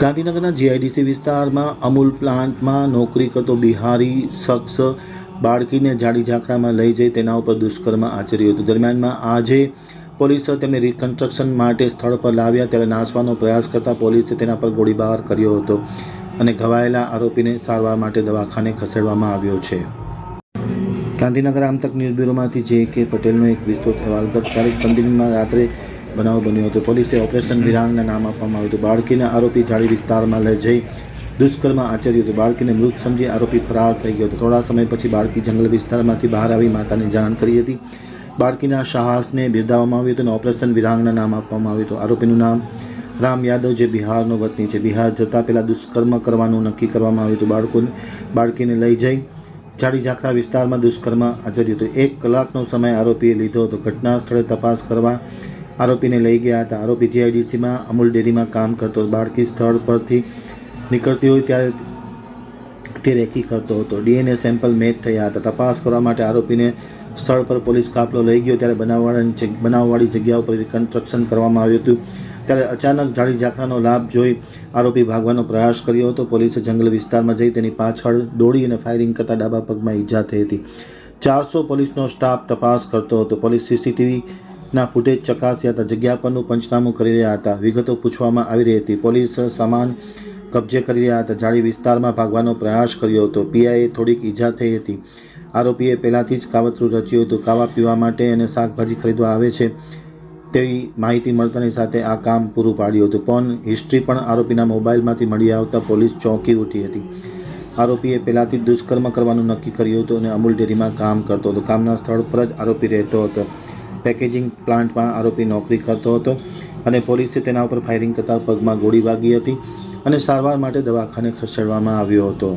ગાંધીનગરના જીઆઈડીસી વિસ્તારમાં અમૂલ પ્લાન્ટમાં નોકરી કરતો બિહારી શખ્સ બાળકીને જાડી ઝાંખરામાં લઈ જઈ તેના ઉપર દુષ્કર્મ આચર્યું હતું. દરમિયાનમાં આજે પોલીસે તેમને રિકન્સ્ટ્રક્શન માટે સ્થળ પર લાવ્યા ત્યારે નાસવાનો પ્રયાસ કરતા પોલીસે તેના પર ગોળીબાર કર્યો હતો અને ઘવાયેલા આરોપીને સારવાર માટે દવાખાને ખસેડવામાં આવ્યો છે. ગાંધીનગર આમતક ન્યૂઝ બ્યુરોમાંથી જે કે પટેલનો એક વિસ્તૃત અહેવાલ ગત તારીખ પંદરમીમાં રાત્રે બનાવ બન્યો હતો. પોલીસે ઓપરેશન વિરાંગના નામ આપવામાં આવ્યું હતું. બાળકીને આરોપી જાળી વિસ્તારમાં લઈ જઈ દુષ્કર્મ આચર્યું હતું. બાળકીને મૃત સમજી આરોપી ફરાર થઈ ગયો હતો. થોડા સમય પછી બાળકી જંગલ વિસ્તારમાંથી બહાર આવી માતાને જાણ કરી હતી. બાળકીના સાહસને બિરદાવવામાં આવ્યું હતું અને ઓપરેશન વિરાંગના નામ આપવામાં આવ્યું હતું. આરોપીનું નામ રામ યાદવ જે બિહારનો વતની છે. બિહાર જતાં પહેલાં દુષ્કર્મ કરવાનું નક્કી કરવામાં આવ્યું હતું. બાળકોને બાળકીને લઈ જઈ જાડી ઝાંખરા વિસ્તારમાં દુષ્કર્મ આચર્યું હતું. એક કલાકનો સમય આરોપીએ લીધો હતો. ઘટના સ્થળે તપાસ કરવા આરોપીને લઈ ગયા હતા. આરોપી જીઆઈડીસીમાં અમૂલ ડેરીમાં કામ કરતો બાળકી સ્થળ પરથી નીકળતી હોય ત્યારે તે રેકી કરતો હતો. ડીએનએ સેમ્પલ મેચ થયા હતા. તપાસ કરવા માટે આરોપીને સ્થળ પર પોલીસ કાફલો લઈ ગયો ત્યારે બનાવવાળાની બનાવવાળી જગ્યા ઉપર કન્સ્ટ્રક્શન કરવામાં આવ્યું હતું. ત્યારે અચાનક જાડી ઝાંખરાનો લાભ જોઈ આરોપી ભાગવાનો પ્રયાસ કર્યો હતો. પોલીસે જંગલ વિસ્તારમાં જઈ તેની પાછળ દોડી અને ફાયરિંગ કરતા ડાબા પગમાં ઈજા થઈ હતી. ચારસો પોલીસનો સ્ટાફ તપાસ કરતો હતો. પોલીસ સીસીટીવીના ફૂટેજ ચકાસ્યા હતા. જગ્યા પરનું પંચનામું કરી રહ્યા હતા. વિગતો પૂછવામાં આવી રહી હતી. પોલીસ સામાન કબજે કરી રહ્યા હતા. જાળી વિસ્તારમાં ભાગવાનો પ્રયાસ કર્યો હતો. પીઆઈએ થોડીક ઈજા થઈ હતી. આરોપીએ પહેલાંથી જ કાવતરું રચ્યું હતું. કાવા પીવા માટે અને શાકભાજી ખરીદવા આવે છે તેવી માહિતી મળતાની સાથે આ કામ પૂરું પાડ્યું હતું. પણ હિસ્ટ્રી પણ આરોપીના મોબાઈલમાંથી મળી આવતા પોલીસ ચોંકી ઉઠી હતી. આરોપીએ પહેલાંથી દુષ્કર્મ કરવાનું નક્કી કર્યું હતું અને અમૂલ ડેરીમાં કામ કરતો હતો. કામના સ્થળ પર જ આરોપી રહેતો હતો. પેકેજિંગ પ્લાન્ટમાં આરોપી નોકરી કરતો હતો અને પોલીસે તેના ઉપર ફાયરિંગ કરતા પગમાં ગોળી વાગી હતી અને સારવાર માટે દવાખાને ખસેડવામાં આવ્યો હતો.